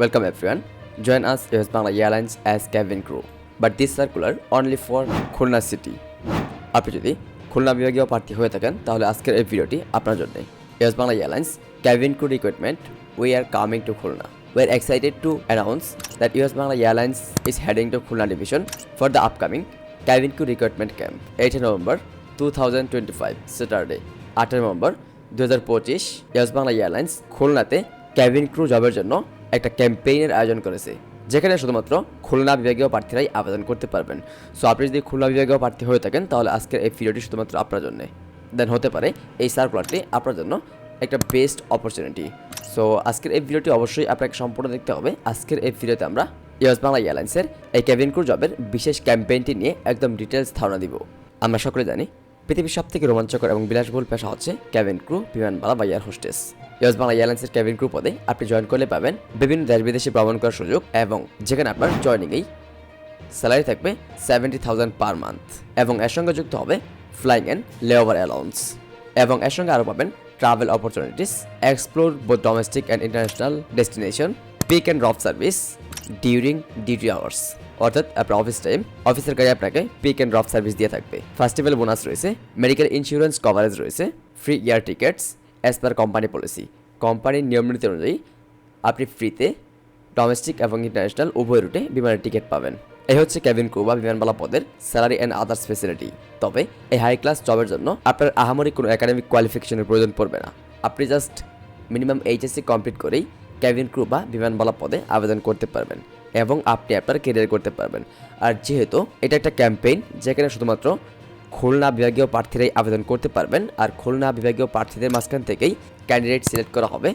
Welcome everyone. Join us US Bangla Airlines as cabin crew. But this circular only for Khulna city আপনি যদি খুলনা বিভাগীয় প্রার্থী হয়ে থাকেন তাহলে আজকের এই ভিডিওটি আপনার জন্য US Bangla airlines cabin crew recruitment we are coming to Khulna we are excited to announce that US Bangla Airlines is heading to Khulna division for the upcoming cabin crew recruitment camp 8 November 2025 Saturday 8 নভেম্বর দু হাজার পঁচিশ US Bangla airlines খুলনাতে cabin crew জবের জন্য একটা ক্যাম্পেইনের আয়োজন করেছে, যেখানে শুধুমাত্র খুলনা বিভাগীয় প্রার্থীরাই আবেদন করতে পারবেন। সো আপনি যদি খুলনা বিভাগীয় প্রার্থী হয়ে থাকেন, তাহলে আজকের এই ভিডিওটি শুধুমাত্র আপনার জন্য। দেন হতে পারে এই সার্কুলারটি আপনার জন্য একটা বেস্ট অপরচুনিটি সো আজকের এই ভিডিওটি অবশ্যই আপনাকে সম্পূর্ণ দেখতে হবে। আজকের এই ভিডিওতে আমরা ইউএস বাংলা এয়ারলাইন্সের এই ক্যাবিন ক্রু জবের বিশেষ ক্যাম্পেইনটি নিয়ে একদম ডিটেলস ধারণা দিব। আমরা সকলে জানি পৃথিবীর সব থেকে রোমাঞ্চকর এবং বিলাসবহুল পেশা হচ্ছে ক্যাবিন ক্রু বিমানবালা বা এয়ার হোস্টেস ইউএস বাংলা এয়ারলাইন্সের ক্যাবিন ক্রু পদে আপনি জয়েন করলে পাবেন বিভিন্ন দেশ বিদেশে ভ্রমণ করার সুযোগ এবং যেখানে আপনার জয়নিংয়েই স্যালারি থাকবে সেভেন্টি থাউজেন্ড পার মান্থ এবং এর সঙ্গে যুক্ত হবে ফ্লাইং অ্যান্ড লেওভার অ্যালাউন্স এবং এর সঙ্গে আরও পাবেন travel opportunities explore both domestic and international destination pick and drop service during duty hours অর্থাৎ আপনার অফিস টাইম অফিসের কাজে আপনাকে পিক অ্যান্ড ড্রপ সার্ভিস দিয়ে থাকবে। ফার্স্টিভেল বোনাস রয়েছে মেডিকেল ইন্স্যুরেন্স কভারেজ রয়েছে free year tickets as per company policy কোম্পানির নিয়ম নীতি অনুযায়ী আপনি ফ্রিতে ডোমেস্টিক এবং ইন্টারন্যাশনাল উভয় রুটে বিমানের টিকিট পাবেন। এই হচ্ছে ক্যাবিন ক্রু বা বিমানবালা পদের স্যালারি অ্যান্ড আদার্স ফেসিলিটি তবে এই হাই ক্লাস জবের জন্য আপনার আহামরি কোনো একাডেমিক কোয়ালিফিকেশনের প্রয়োজন পড়বে না। আপনি জাস্ট মিনিমাম এইচএসসি কমপ্লিট করেই ক্যাবিন ক্রু বা বিমানবালা পদে আবেদন করতে পারবেন। এবং আপনি আপনার কেরিয়ার করতে পারবেন। আর যেহেতু এটা একটা ক্যাম্পেইন যেখানে শুধুমাত্র খুলনা বিভাগীয় প্রার্থীরাই আবেদন করতে পারবেন, আর খুলনা বিভাগীয় প্রার্থীদের মাঝখান থেকেই ক্যান্ডিডেট সিলেক্ট করা হবে,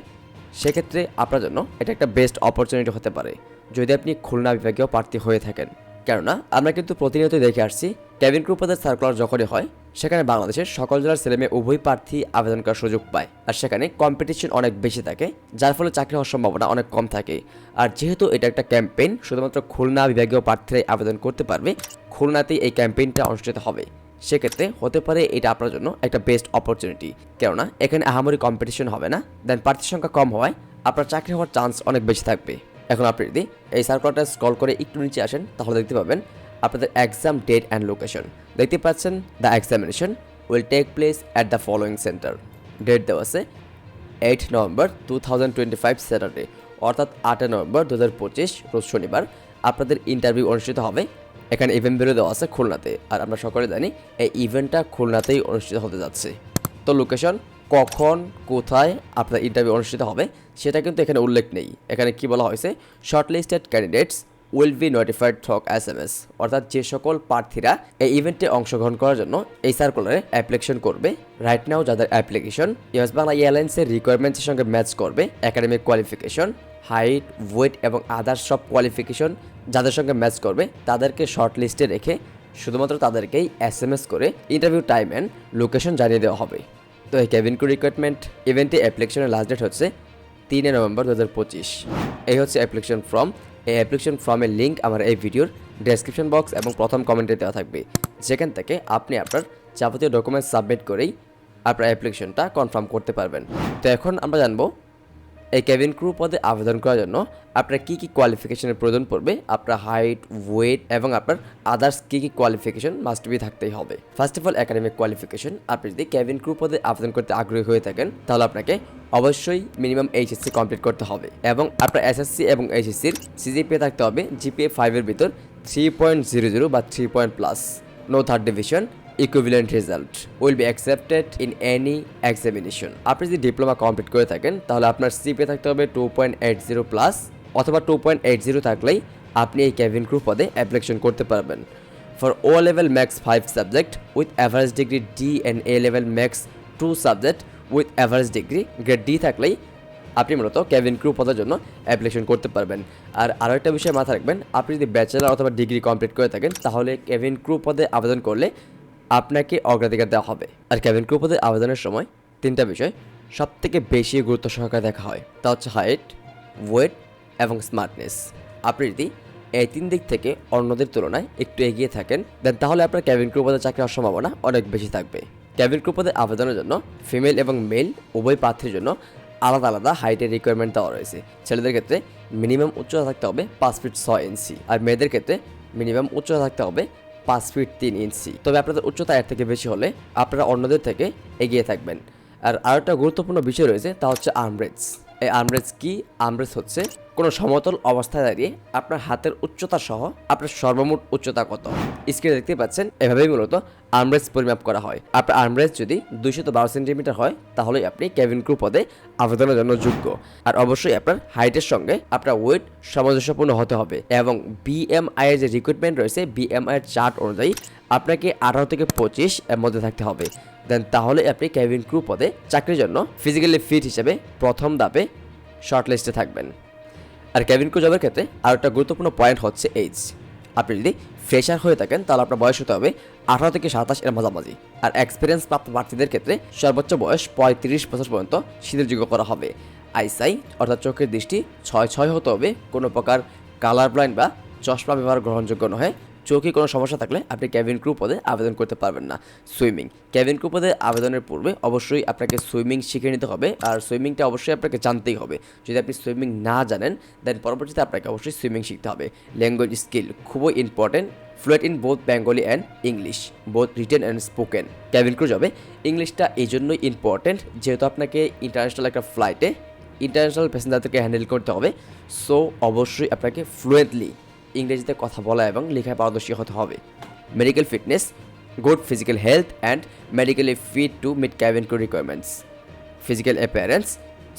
সেক্ষেত্রে আপনার জন্য এটা একটা বেস্ট অপরচুনিটি হতে পারে, যদি আপনি খুলনা বিভাগীয় প্রার্থী হয়ে থাকেন। কেননা, আমরা কিন্তু প্রতিনিয়ত দেখে আসছি ক্যাবিন ক্রু পদের সার্কুলার যখনই হয় সেখানে বাংলাদেশের সকল জেলার ছেলেমেয়ে উভয় প্রার্থী আবেদন করার সুযোগ পায়। আর সেখানে কম্পিটিশন অনেক বেশি থাকে, যার ফলে চাকরি হওয়ার সম্ভাবনা অনেক কম থাকে। আর যেহেতু এটা একটা ক্যাম্পেইন শুধুমাত্র খুলনা বিভাগীয় প্রার্থীরাই আবেদন করতে পারবে, খুলনাতেই এই ক্যাম্পেইনটা অনুষ্ঠিত হবে। সেক্ষেত্রে হতে পারে এটা আপনার জন্য একটা বেস্ট অপরচুনিটি কেননা, এখানে আহামরি কম্পিটিশন হবে না দেন প্রার্থীর সংখ্যা কম হওয়ায় আপনার চাকরি হওয়ার চান্স অনেক বেশি থাকবে। এখন আপনি যদি এই সার্কুলারটা স্ক্রল করে একটু নিচে আসেন, তাহলে দেখতে পাবেন আপনাদের এক্সাম ডেট অ্যান্ড লোকেশন দেখতে পাচ্ছেন the examination will take place at the following centre date দেওয়া আছে eight November two thousand twenty five Saturday অর্থাৎ আটই নভেম্বর দু হাজার পঁচিশ রোজ শনিবার। আপনাদের ইন্টারভিউ অনুষ্ঠিত হবে, এখানে ইভেন্ট বেরো দেওয়া আছে খুলনাতে। আর আমরা সকলে জানি, এই ইভেন্টটা খুলনাতেই অনুষ্ঠিত হতে যাচ্ছে। তো লোকেশন কখন, কোথায় আপনার ইন্টারভিউ অনুষ্ঠিত হবে, সেটা কিন্তু এখানে উল্লেখ নেই। এখানে কি বলা হয়েছে shortlisted candidates will be notified through S M S অর্থাৎ যে সকল প্রার্থীরা এই ইভেন্টে অংশগ্রহণ করার জন্য এই সার্কুলারে অ্যাপ্লিকেশন করবে রাইট নাও যাদের অ্যাপ্লিকেশন ইউএস বাংলা এয়ারলাইন্সের রিকোয়ারমেন্টসের সঙ্গে ম্যাচ করবে একাডেমিক কোয়ালিফিকেশন হাইট ওয়েট এবং আদার্স সব কোয়ালিফিকেশন যাদের সঙ্গে ম্যাচ করবে, তাদেরকে শর্ট লিস্টে রেখে শুধুমাত্র তাদেরকেই এস এম এস করে ইন্টারভিউ টাইম অ্যান্ড লোকেশন জানিয়ে দেওয়া হবে। তো এই ক্যাবিন ক্রু রিক্রুটমেন্ট ইভেন্টে অ্যাপ্লিকেশনের লাস্ট ডেট হচ্ছে তিনে নভেম্বর দু হাজার পঁচিশ। এই হচ্ছে অ্যাপ্লিকেশন ফর্ম এই অ্যাপ্লিকেশন ফর্মের লিঙ্ক আমার এই ভিডিওর ডেসক্রিপশন বক্স এবং প্রথম কমেন্টে দেওয়া থাকবে। যেখান থেকে আপনি আপনার যাবতীয় ডকুমেন্টস সাবমিট করেই আপনার অ্যাপ্লিকেশনটা কনফার্ম করতে পারবেন। তো এখন আমরা জানব এই ক্যাবিন ক্রু পদে আবেদন করার জন্য আপনার কী কী কোয়ালিফিকেশনের প্রয়োজন পড়বে? আপনার হাইট ওয়েট এবং আপনার আদার্স কী কী কোয়ালিফিকেশন মাস্ট বি থাকতেই হবে। First of all academic qualification আপনি যদি ক্যাবিন ক্রু পদে আবেদন করতে আগ্রহী হয়ে থাকেন, তাহলে আপনাকে অবশ্যই মিনিমাম এইচএসসি কমপ্লিট করতে হবে এবং আপনার এসএসসি এবং এইচএসসির সিজিপিএ থাকতে হবে জিপিএ ফাইভের ভিতর থ্রি পয়েন্ট জিরো জিরো বা three point plus no third division equivalent result will be accepted in any examination. আপনি যদি ডিপ্লোমা কমপ্লিট করে থাকেন, তাহলে আপনার সিপিএ থাকতে হবে two point eight zero plus অথবা টু পয়েন্ট এইট জিরো থাকলেই আপনি এই ক্যাবিন ক্রু পদে অ্যাপ্লিকেশন করতে পারবেন। For O level max five subject with average degree D and A level max two subject with average degree grade D থাকলেই আপনি মূলত ক্যাবিন ক্রু পদের জন্য অ্যাপ্লিকেশন করতে পারবেন। আর আরও একটা বিষয় মাথায় রাখবেন, আপনি যদি ব্যাচেলার অথবা ডিগ্রি কমপ্লিট করে থাকেন, তাহলে ক্যাবিন ক্রু পদে আবেদন করলে আপনাকে অগ্রাধিকার দেওয়া হবে। আর ক্যাবিন ক্রু পদে আবেদনের সময় তিনটা বিষয় সব থেকে বেশি গুরুত্ব সহকারে দেখা হয়। তা হচ্ছে হাইট ওয়েট এবং স্মার্টনেস আপনি যদি এই তিন দিক থেকে অন্যদের তুলনায় একটু এগিয়ে থাকেন দেন তাহলে আপনার ক্যাবিন ক্রু পদে চাকরি হওয়ার সম্ভাবনা অনেক বেশি থাকবে। ক্যাবিন ক্রু পদে আবেদনের জন্য ফিমেল এবং মেল উভয় প্রার্থীর জন্য আলাদা আলাদা হাইটের রিকোয়ারমেন্ট দেওয়া রয়েছে। ছেলেদের ক্ষেত্রে মিনিমাম উচ্চতা থাকতে হবে পাঁচ ফিট ছয় ইঞ্চি আর মেয়েদের ক্ষেত্রে মিনিমাম উচ্চতা থাকতে হবে পাঁচ ফিট তিন ইঞ্চি। তবে আপনাদের উচ্চতা এর থেকে বেশি হলে আপনারা অন্যদের থেকে এগিয়ে থাকবেন। আর আরেকটা গুরুত্বপূর্ণ বিষয় রয়েছে, তা হচ্ছে আর্মরেজ এই আর্মরেজ কি? আর্মরেজ হচ্ছে কোনো সমতল অবস্থায় দাঁড়িয়ে আপনার হাতের উচ্চতা সহ আপনার সর্বমোট উচ্চতা কত? স্ক্রিনে দেখতে পাচ্ছেন, এভাবেই মূলত আর্মরেজ পরিমাপ করা হয়। আপনার আর্মরেজ যদি দুইশত বারো সেন্টিমিটার হয় তাহলে আপনি কেভিন ক্রু পদে আবেদনের জন্য যোগ্য। আর অবশ্যই আপনার হাইটের সঙ্গে আপনার ওয়েট সামঞ্জস্যপূর্ণ হতে হবে এবং বিএমআই এর যে রিক্রুটমেন্ট রয়েছে বিএমআই এর চার্ট অনুযায়ী আপনাকে আঠারো থেকে পঁচিশ এর মধ্যে থাকতে হবে। দেন তাহলে আপনি কেভিন ক্রু পদে চাকরির জন্য ফিজিক্যালি ফিট হিসেবে প্রথম ধাপে শর্ট লিস্টে থাকবেন। আর কেভিন ক্রু জবের ক্ষেত্রে আর একটা গুরুত্বপূর্ণ পয়েন্ট হচ্ছে এইজ আপনি যদি ফ্রেশার হয়ে থাকেন, তাহলে আপনার বয়স হতে হবে আঠারো থেকে সাতাশ এর মাঝামাঝি। আর এক্সপিরিয়েন্স প্রাপ্ত প্রার্থীদের ক্ষেত্রে সর্বোচ্চ বয়স পঁয়ত্রিশ বছর পর্যন্ত শিথিলযোগ্য করা হবে। আইসাই অর্থাৎ চোখের দৃষ্টি ছয় ছয় হতে হবে। কোনো প্রকার কালার ব্লাইন্ড বা চশমা ব্যবহার গ্রহণযোগ্য নয়। চোখে কোনো সমস্যা থাকলে আপনি ক্যাবিন ক্রু পদে আবেদন করতে পারবেন না। সুইমিং ক্যাবিন ক্রু পদে আবেদনের পূর্বে অবশ্যই আপনাকে সুইমিং শিখে নিতে হবে আর সুইমিংটা অবশ্যই আপনাকে জানতেই হবে। যদি আপনি সুইমিং না জানেন দেন পরবর্তীতে আপনাকে অবশ্যই সুইমিং শিখতে হবে। ল্যাঙ্গুয়েজ স্কিল খুবই important fluent in both Bengali and English both written and spoken cabin crew যাবে ইংলিশটা এই জন্যই ইম্পর্টেন্ট যেহেতু আপনাকে ইন্টারন্যাশনাল একটা ফ্লাইটে ইন্টারন্যাশনাল প্যাসেঞ্জারদেরকে হ্যান্ডেল করতে হবে। সো অবশ্যই আপনাকে ফ্লুয়েন্টলি ইংরেজিতে কথা বলা এবং লেখায় পারদর্শী হতে হবে। Medical fitness good physical health and medically fit to meet crew requirements physical appearance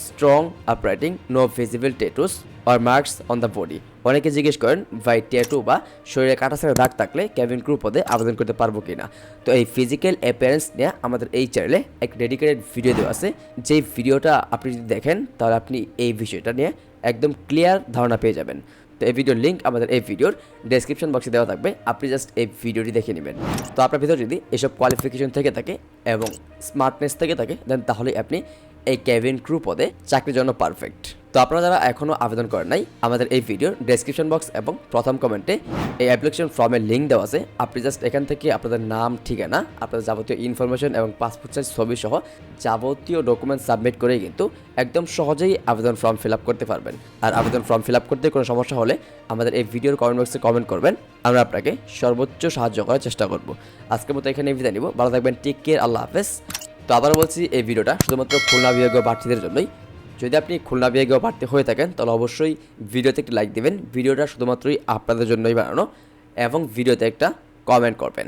strong uprighting, no visible tattoos or marks on the body অনেকে জিজ্ঞেস করেন ভাই ট্যাটু বা শরীরে কাটাছাড়া দাগ থাকলে ক্যাবিন ক্রু পদে আবেদন করতে পারব কি না তো এই ফিজিক্যাল অ্যাপিয়ারেন্স নিয়ে আমাদের এই চ্যানেলে এক ডেডিকেটেড ভিডিও দেওয়া আছে। যেই ভিডিওটা আপনি যদি দেখেন তাহলে আপনি এই বিষয়টা নিয়ে একদম ক্লিয়ার ধারণা পেয়ে যাবেন। তো এই ভিডিওর লিঙ্ক আমাদের এই ভিডিওর ডেসক্রিপশন বক্সে দেওয়া থাকবে। আপনি জাস্ট এই ভিডিওটি দেখে নেবেন। তো আপনার ভিতরে যদি এসব কোয়ালিফিকেশন থেকে থাকে এবং স্মার্টনেস থেকে থাকে দেন তাহলে আপনি এই ক্যাবিন ক্রু পদে চাকরির জন্য পারফেক্ট তো আপনারা যারা এখনও আবেদন করেন নাই, আমাদের এই ভিডিওর ডেসক্রিপশন বক্স এবং প্রথম কমেন্টে এই অ্যাপ্লিকেশন ফর্মের লিঙ্ক দেওয়া আছে। আপনি জাস্ট এখান থেকে আপনাদের নাম, ঠিকানা, আপনাদের যাবতীয় ইনফরমেশন এবং পাসপোর্ট সাইজ ছবি সহ যাবতীয় ডকুমেন্ট সাবমিট করেই কিন্তু একদম সহজেই আবেদন ফর্ম ফিল আপ করতে পারবেন। আর আবেদন ফর্ম ফিল আপ করতে কোনো সমস্যা হলে আমাদের এই ভিডিওর কমেন্ট বক্সে কমেন্ট করবেন। আমরা আপনাকে সর্বোচ্চ সাহায্য করার চেষ্টা করব। আজকের মতো এখানে বিদায় নিব। ভালো থাকবেন। টেক কেয়ার আল্লাহ হাফেজ। তো আবার বলছি, এই ভিডিওটা শুধুমাত্র খুলনা বিভাগীয় প্রার্থীদের জন্যই। যদি আপনি খুলনা বিভাগীয় প্রার্থী হয়ে থাকেন, তাহলে অবশ্যই ভিডিওতে একটি লাইক দেবেন। ভিডিওটা শুধুমাত্রই আপনাদের জন্যই বানানো এবং ভিডিওতে একটা কমেন্ট করবেন।